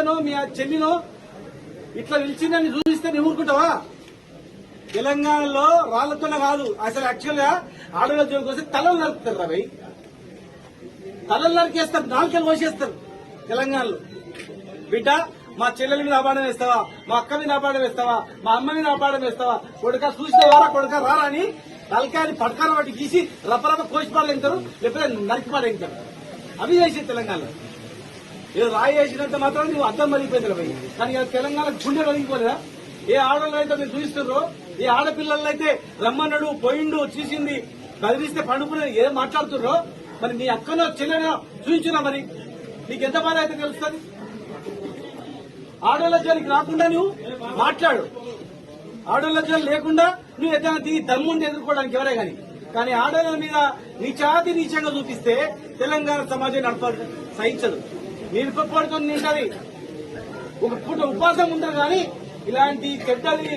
అక్కనో మీ చెల్లినో ఇట్లా నిలిచిందని చూపిస్తే నువ్వు ఊరుకుంటావా తెలంగాణలో రాళ్ళతోనే కాదు. అసలు యాక్చువల్గా ఆడవాళ్ళ జోలికి వస్తే తలలు నరుకుతారు రవి తలలు నరికేస్తారు నాలుకలు కోసేస్తారు తెలంగాణలో. బిడ్డ మా చెల్లెల మీద అపాడం వేస్తావా? మా అక్క మీద అపాడం వేస్తావా? మా అమ్మ మీద అపాడం వేస్తావా? కొడుక చూసిన వారా కొడుక రారా అని తలకాయని పట్కాల వాటి గీసి రప్పరప్ప కోసి పాడలేంటారు లేకపోతే నరికి పాడేంటారు అవి చేసే తెలంగాణలో. ఏదో రాయేసినంత మాత్రం నువ్వు అర్థం మరిగిపోయింది పోయి కానీ తెలంగాణ గుండె కలిగిపోలేదా ఏ ఆడవాళ్ళు అయితే మీరు చూపిస్తున్నారో ఏ ఆడపిల్లలు అయితే రమ్మన్నాడు పోయిండు చూసింది బదిలిస్తే పండుకునే ఏం మాట్లాడుతున్నారో మరి నీ అక్కనో చెల్లెనో చూపించున్నా మరి. నీకు ఎంత బాధ అయితే తెలుస్తుంది? ఆడవాళ్ళ జోలికి రాకుండా నువ్వు మాట్లాడు. ఆడవాళ్ళ జోలి లేకుండా నువ్వు ఏదైనా దిగి దమ్ముండి ఎదుర్కోవడానికి ఎవరే గాని కానీ ఆడవాళ్ళ మీద నీచాతి నీచంగా చూపిస్తే తెలంగాణ సమాజం నడపాలి సహించదు. నిరుపడితో నింటది ఒక పూట ఉపాసం ఉండదు కానీ ఇలాంటి చెడ్డది